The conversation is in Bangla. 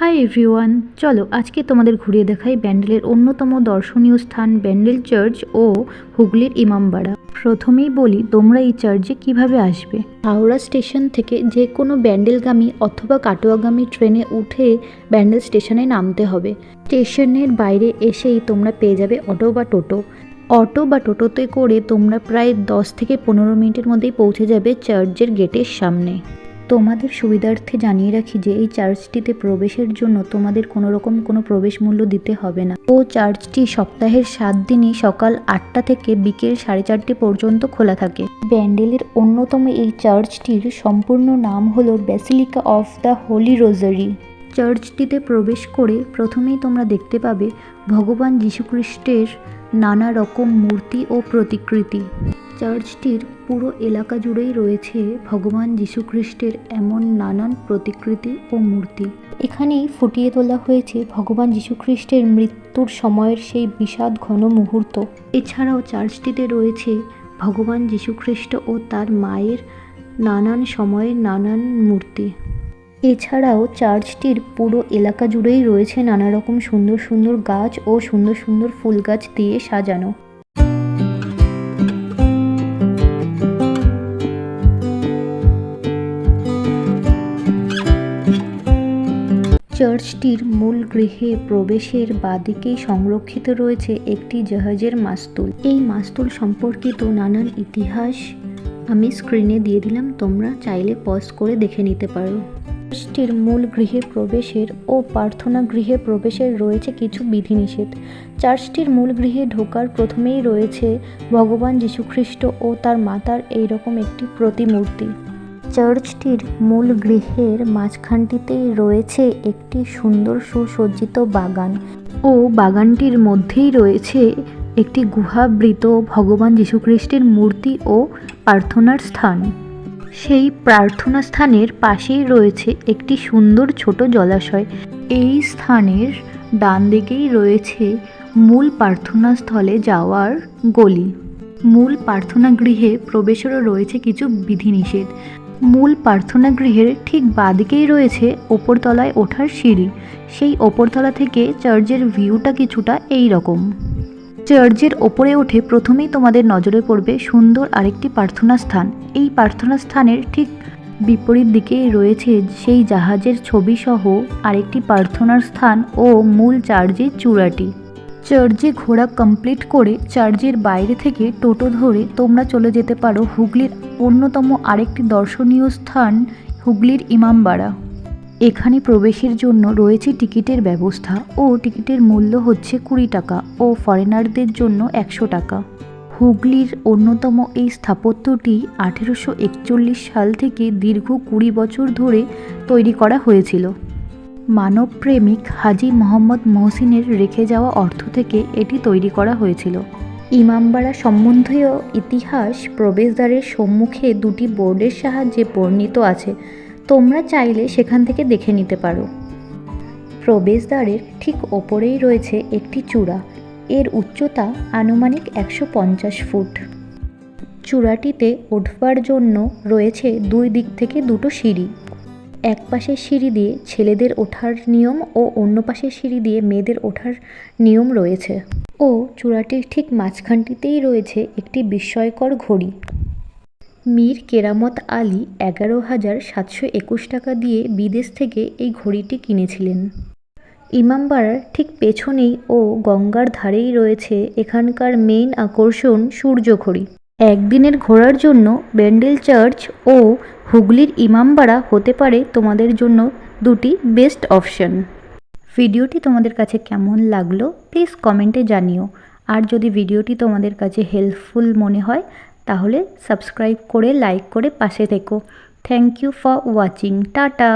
হাই এভরিওয়ান, চলো আজকে তোমাদের ঘুরিয়ে দেখাই ব্যান্ডেলের অন্যতম দর্শনীয় স্থান ব্যান্ডেল চার্চ ও হুগলির ইমামবাড়া। প্রথমেই বলি, তোমরা এই চার্চে কীভাবে আসবে? হাওড়া স্টেশন থেকে যে কোনো ব্যান্ডেলগামী অথবা কাটোয়াগামী ট্রেনে উঠে ব্যান্ডেল স্টেশনে নামতে হবে। স্টেশনের বাইরে এসেই তোমরা পেয়ে যাবে অটো বা টোটো। অটো বা টোটোতে করে তোমরা প্রায় দশ থেকে পনেরো মিনিটের মধ্যেই পৌঁছে যাবে চার্চের গেটের সামনে। তোমাদের সুবিধার্থে জানিয়ে রাখি যে এই চার্চটিতে প্রবেশের জন্য তোমাদের কোনো রকম কোনো প্রবেশ মূল্য দিতে হবে না। ও চার্চটি সপ্তাহের সাত দিনই সকাল আটটা থেকে বিকেল সাড়ে চারটে পর্যন্ত খোলা থাকে। ব্যান্ডেলের অন্যতম এই চার্চটির সম্পূর্ণ নাম হলো basilica of the holy rosary. চার্চটিতে প্রবেশ করে প্রথমেই তোমরা দেখতে পাবে ভগবান যীশুখ্রিস্টের নানা রকম মূর্তি ও প্রতিকৃতি। চার্চটির পুরো এলাকা জুড়েই রয়েছে ভগবান যীশুখ্রিস্টের এমন নানান প্রতিকৃতি ও মূর্তি। এখানেই ফুটিয়ে তোলা হয়েছে ভগবান যীশুখ্রিস্টের মৃত্যুর সময়ের সেই বিষাদ ঘন মুহূর্ত। এছাড়াও চার্চটিতে রয়েছে ভগবান যীশুখ্রিস্ট ও তার মায়ের নানান সময়ের নানান মূর্তি। এছাড়াও চার্চটির পুরো এলাকা জুড়েই রয়েছে নানা রকম সুন্দর সুন্দর গাছ ও সুন্দর সুন্দর ফুল গাছ দিয়ে সাজানো। চার্চটির মূল গৃহে প্রবেশের বাদিকেই সংরক্ষিত রয়েছে একটি জাহাজের মাস্তুল। এই মাস্তুল সম্পর্কিত নানান ইতিহাস আমি স্ক্রিনে দিয়ে দিলাম, তোমরা চাইলে পজ করে দেখে নিতে পারো। চার্চটির মূল গৃহে প্রবেশের ও প্রার্থনা গৃহে প্রবেশের রয়েছে কিছু বিধিনিষেধ। চার্চটির মূল গৃহে ঢোকার প্রথমেই রয়েছে ভগবান যীশুখ্রিস্ট ও তার মাতার এইরকম একটি প্রতিমূর্তি। চার্চটির মূল গৃহের মাঝখানটিতেই রয়েছে একটি সুন্দর সুসজ্জিত বাগান ও বাগানটির মধ্যেই রয়েছে একটি গুহাবৃত ভগবান যীশুখ্রিস্টের মূর্তি ও প্রার্থনার স্থান। সেই প্রার্থনা স্থানের পাশেই রয়েছে একটি সুন্দর ছোট জলাশয়। এই স্থানের ডান দিকেই রয়েছে মূল প্রার্থনা স্থলে যাওয়ার গলি। মূল প্রার্থনা গৃহে প্রবেশেরও রয়েছে কিছু বিধিনিষেধ। মূল প্রার্থনা গৃহের ঠিক বাদিকেই রয়েছে ওপরতলায় ওঠার সিঁড়ি। সেই ওপরতলা থেকে চার্চের ভিউটা কিছুটা এই রকম চার্চের ওপরে উঠে প্রথমেই তোমাদের নজরে পড়বে সুন্দর আরেকটি প্রার্থনা স্থান এই প্রার্থনা স্থানের ঠিক বিপরীত দিকেই রয়েছে সেই জাহাজের ছবিসহ আরেকটি প্রার্থনার স্থান ও মূল চার্চের চূড়াটি। চার্চে ঘোরা কমপ্লিট করে চার্চের বাইরে থেকে টোটো ধরে তোমরা চলে যেতে পারো হুগলির অন্যতম আরেকটি দর্শনীয় স্থান, হুগলির ইমামবাড়া। এখানে প্রবেশের জন্য রয়েছে টিকিটের ব্যবস্থা ও টিকিটের মূল্য হচ্ছে কুড়ি টাকা ও ফরেনারদের জন্য একশো টাকা। হুগলির অন্যতম এই স্থাপত্যটি আঠেরোশো একচল্লিশ সাল থেকে দীর্ঘ কুড়ি বছর ধরে তৈরি করা হয়েছিল। মানবপ্রেমিক হাজি মোহাম্মদ মহসিনের রেখে যাওয়া অর্থ থেকে এটি তৈরি করা হয়েছিল। ইমামবাড়া সম্বন্ধীয় ইতিহাস প্রবেশদ্বারের সম্মুখে দুটি বোর্ডের সাহায্যে বর্ণিত আছে। তোমরা চাইলে সেখান থেকে দেখে নিতে পারো। প্রবেশদ্বারের ঠিক ওপরেই রয়েছে একটি চূড়া। এর উচ্চতা আনুমানিক একশো পঞ্চাশ ফুট। চূড়াটিতে উঠবার জন্য রয়েছে দুই দিক থেকে দুটো সিঁড়ি। এক পাশের সিঁড়ি দিয়ে ছেলেদের ওঠার নিয়ম ও অন্য পাশের সিঁড়ি দিয়ে মেয়েদের ওঠার নিয়ম রয়েছে। ও চূড়াটির ঠিক মাঝখানটিতেই রয়েছে একটি বিস্ময়কর ঘড়ি। মীর কেরামত আলী এগারো হাজার সাতশো একুশ টাকা দিয়ে বিদেশ থেকে এই ঘড়িটি কিনেছিলেন। ইমামবাড়ার ঠিক পেছনেই ও গঙ্গার ধারেই রয়েছে এখানকার মেইন আকর্ষণ সূর্য ঘড়ি। একদিনের ঘোরার জন্য ব্যান্ডেল চার্চ ও হুগলির ইমামবাড়া হতে পারে তোমাদের জন্য দুটি বেস্ট অপশন। ভিডিওটি তোমাদের কাছে কেমন লাগল প্লিজ কমেন্টে জানিও। আর যদি ভিডিওটি তোমাদের কাছে হেল্পফুল মনে হয়, তাহলে সাবস্ক্রাইব করে, লাইক করে পাশে থেকো। Thank you for watching. Tata!